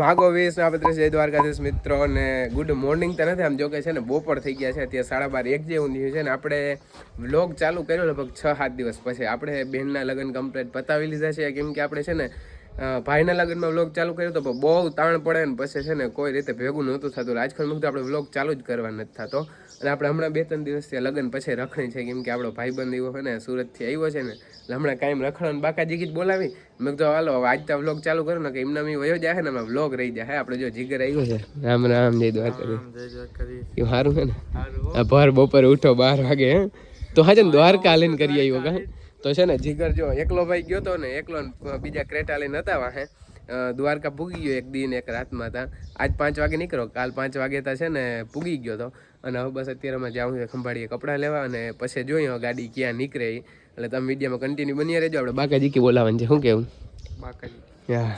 માગો વીસ ના પત્ર જય દ્વારકાધીશ મિત્રો અને ગુડ મોર્નિંગ તો નથી, આમ જો કે છે ને બપોર થઈ ગયા છે, અત્યારે સાડા બાર એક જેવું થયું છે ને આપણે વ્લોગ ચાલુ કર્યો લગભગ છ, સાત દિવસ પછી. આપણે બેનના લગ્ન કમ્પ્લીટ પતાવી લીધા છે, કેમ કે આપણે છે ને ભાઈના લગ્નમાં વ્લોગ ચાલુ કર્યો તો બહુ તાણ પડે ને પછી છે ને કોઈ રીતે ભેગું નહોતું થતું. રાજકોટ મુકતો આપણે વ્લોગ ચાલુ જ કરવા નથી થતો. અને આપણે હમણાં બે ત્રણ દિવસથી લગ્ન પછી રખણી છે કેમ કે આપણો ભાઈબંધ એવો છે ને સુરતથી આવ્યો છે ને એટલે હમણાં કાંઈ રખડો બાકા જીગી જ બોલાવી. મેં કીધું હાલો હવે આજ તો વ્લોગ ચાલુ કરો ને કે એમના મેં વયો જાય ને એમાં વ્લોગ રહી જાય. આપણે જો જીગર આવ્યો છે. રામ રામ જય દ્વારકા એવું સારું છે ને આ ભર બપોરે ઉઠો બાર વાગે હે. તો હા ને દ્વારકા લઈને કરી આવ્યો કા? તો છે ને જીગર જો એકલો ભાઈ ગયો તો ને એકલો બીજા ક્રેટા લઈને હતા વાહે. દ્વારકા પૂગી ગયો એક દિન એક રાતમાં હતા. આજ પાંચ વાગે નીકળો કાલ પાંચ વાગે તા છે ને પૂગી ગયો તો. અને હવે બસ અત્યારે અમે જાઉં છે ખંભાળીએ કપડાં લેવા અને પછી જોઈએ ગાડી ક્યાં નીકળે એટલે તમે વિડીયોમાં કન્ટિન્યુ બની રહેજો. આપણે બાકાજી કે બોલાવવાનું છે. શું કેવું? યા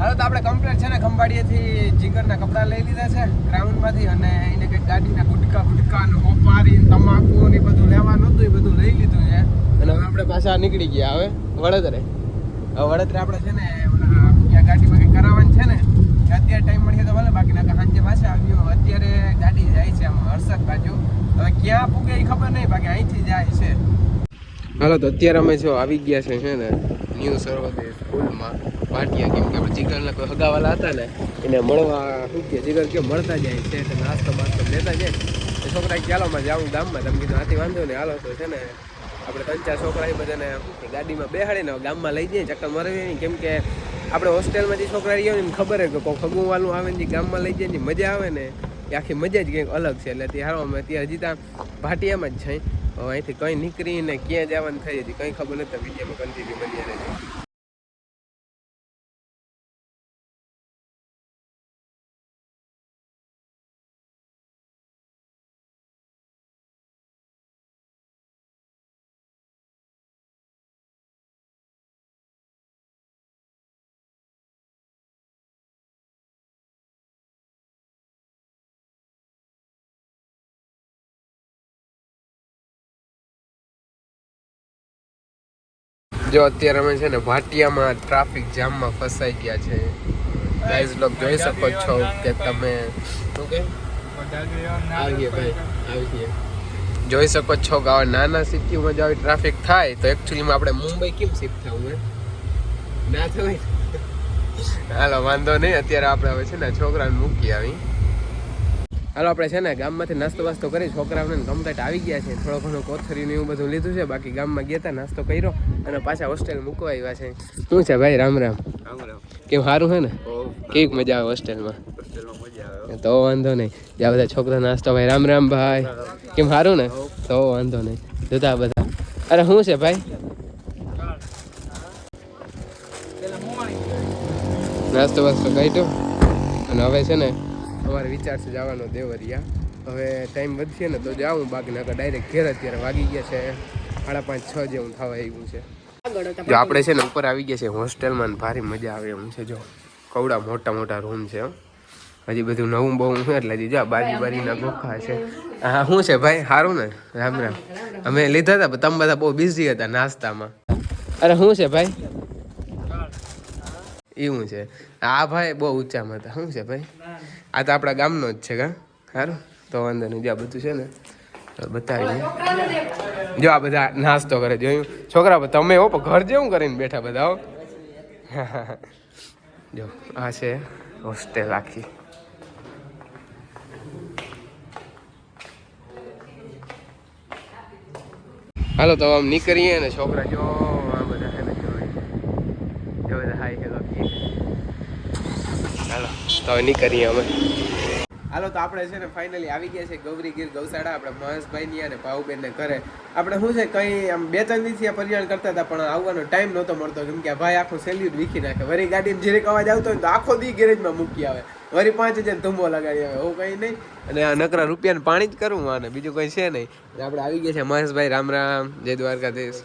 હાલો તો આપણે કમ્પ્લેટ છે ને ખંભાળીએથી જીગરના કપડાં લઈ લીધા છે ગ્રાઉન્ડમાંથી અને એને કંઈક ગાડીના ગુટકા ગુટકા ને તમાકુ ને બધું લેવાનું હતું, એ બધું લઈ લીધું છે. અને હવે આપણે પાછા નીકળી ગયા, હવે વડોદરે. હવે વડોદરે આપણે છે ને ઓલા ગાડીમાં કંઈક કરાવવાનું છે ને અત્યારે ટાઈમ મળશે તો ભલે બાકી નકર સાંજે પાછા આવ્યો અત્યારે ગાડી જાય છે આમ હર્ષદ બાજુ. હવે ક્યાં પૂગે એ ખબર નહીં, બાકી અહીંથી જાય છે. હાલો, તો અત્યારે અમે જો આવી ગયા છે ને. ન્યૂ સર્વોદય સ્કૂલમાં પાટિયા કેમ કે આપણે જીગરના કોઈ હગાવાલા હતા ને, એને મળવા શું કે, જીગર કે મળતા જાય છે એટલે નાસ્તો બાસ્તો લેતા જાય. એ છોકરા કે ચાલો માં જાઉં ગામમાં. તમે કીધું આથી વાંધો નહીં, હાલો. તો છે ને, આપણે ત્રણ ચાર છોકરા બધાને ગાડીમાં બેહાડીને ગામમાં લઈ જઈએ ચક્કર મરવી કેમ કે આપણે હોસ્ટેલમાં જે છોકરા રહીએ ને, ખબર હોય કે કોઈ ખગું વાલું આવે ને, જે ગામમાં લઈ જાય ને મજા આવે ને, એ આખી મજા જ કંઈક અલગ છે. એટલે ત્યારે અમે અત્યારે હજી ત્યાં ભાટિયામાં જ છે. અહીંથી કંઈ નીકળીને ક્યાં જવાનું થઈ હતી કંઈ ખબર નથી વિડીયોમાં કન્ટિન્યુ બની રહેજો. જો અત્યારે અમે છે ને ભાટિયામાં ટ્રાફિક જામમાં ફસાઈ ગયા છે. ગાઈઝ લોક જોઈ શકો છો કે તમે જોઈ શકો છો કે આવા નાના સિટીમાં જો આવી ટ્રાફિક થાય. તો એકચ્યુઅલીમાં આપણે મુંબઈ કેમ શિફ્ટ થવું ના થવાય હાલો, વાંધો નહીં. અત્યારે આપણે હવે છે ને છોકરાને મૂકી આવી. હાલો આપણે છે ને ગામમાંથી નાસ્તો વાસ્તો કરી છોકરાઓને કમ્પ્લેટ આવી ગયા છે. થોડો ઘણો કોથરીને એવું બધું લીધું છે. બાકી ગામમાં ગયા હતા નાસ્તો કર્યો અને પાછા હોસ્ટેલ મૂકવા આવ્યા છે. શું છે ભાઈ? રામ રામ. કેમ સારું છે ને? કેવીક મજા આવે હોસ્ટેલમાં તો વાંધો નહીં. જ્યાં બધા છોકરા નાસ્તો ભાઈ રામ રામ ભાઈ. કેમ સારું ને? તો વાંધો નહીં. જોતા બધા. અરે શું છે ભાઈ? નાસ્તો વાસ્તો કાઢ્યો અને હવે છે ને અમારે વિચાર છે જવાનો દેવરિયા. હવે ટાઈમ વધશે ને તો જાઉં બાકી નકર ડાયરેક્ટ ઘેર અત્યારે વાગી ગયા છે. સાડા પાંચ, છ જેવું થવા આવ્યું છે. જો આપણે છે ને ઉપર આવી ગયા છે હોસ્ટેલમાં ભારે મજા આવે એમ છે. જો કવડા મોટા મોટા રૂમ છે. હજી બધું નવું બહુ છે એટલે હજી જો બારી બારીના ગોખા છે. હા શું છે ભાઈ? સારું ને? રામ રામ. અમે લીધા હતા તમે બધા બહુ બિઝી હતા નાસ્તામાં. અરે શું છે ભાઈ? એવું છે. આ ભાઈ બહુ ઊંચામાં હતા. શું છે ભાઈ? આ તો આપણા ગામનો જ છે કા? સારું તો વાંધો નહીં. જો આ બધું છે ને બતાવી જો આ બધા નાસ્તો કરે જોયું છોકરા તમે હો ઘર જેવું કરીને બેઠા બધા હો. જો આ છે હોસ્ટેલ આખી. હાલો તો આમ નીકળીએ ને છોકરા જો. હાય હેલો હાલો તો નીકળીએ અમે. હાલો તો આપણે છે ને ફાઇનલી આવી ગયા છે ગૌરી ગીર ગૌશાળા આપણે મહેશભાઈની અને ભાવબેન ને ઘરે. આપણે શું છે કઈ આમ બે ત્રણ દિવસથી આ કરતા હતા પણ આવવાનો ટાઈમ નહોતો મળતો. કેમ કે ભાઈ આખું સેલ્યુટ વીખી નાખે. વરી ગાડીમાં જીરેક અવાજ આવતો હોય તો આખો દી ગેરેજમાં મૂકી આવે. વરી પાંચ હજાર ધુમ્બો લગાડી આવે. એવું કઈ નહીં. અને આ નકરા રૂપિયાને પાણી જ કરવું આને. બીજું કઈ છે નહીં. આપણે આવી ગયા છે મહેશભાઈ. રામ રામ. જય દ્વારકાધીશ.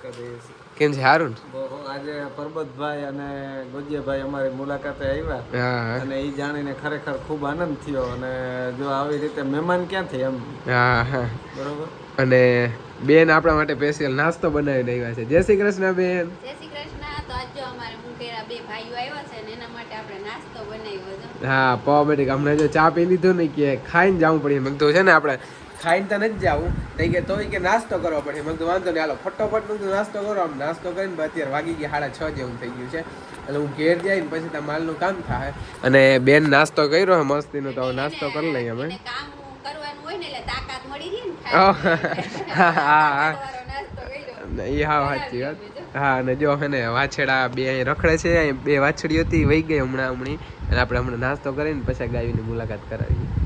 કેમ છે? હારું આજે પરબતભાઈ અને ગોજીયાભાઈ અમારી મુલાકાતે આવ્યા. અને એ જાણીને ખરેખર ખૂબ આનંદ થયો. અને જો આવી રીતે મહેમાન ક્યાંથી એમ? હા હા. બરોબર? અને બેન આપણા માટે સ્પેશિયલ નાસ્તો બનાવીને આવ્યા છે. જય શ્રી કૃષ્ણ બેન. જય શ્રી કૃષ્ણ. તો આજ જો અમારે મુકેરા બે ભાઈઓ આવ્યા છે ને એના માટે આપણે નાસ્તો બનાવ્યો છે. હા પાવ બેટી હમણાં જો ચા પી લીધો ને કે ખાઈને જવું પડે. મગતો છે ને આપણે ખાઈને તો નથી જવું તો કે તોય કે નાસ્તો કરવો પડે. મને તો વાંધો નહીં હાલો ફટોફટ. મેં નાસ્તો કરો. આમ નાસ્તો કરીને અત્યારે વાગી ગયા સાડા છ જેવું થઈ ગયું છે. એટલે હું ઘેર જઈને પછી તો માલનું કામ થાય. અને બેન નાસ્તો કર્યો હે મસ્તીનો તો નાસ્તો કરી લઈએ અમે. એ હા સાચી વાત. હા અને જો હે ને વાછડા બે અહીં રખડે છે બે વાછડી હતી વહી ગઈ હમણાં હમણી અને આપણે હમણાં નાસ્તો કરીને પછી ગાયની મુલાકાત કરાવી.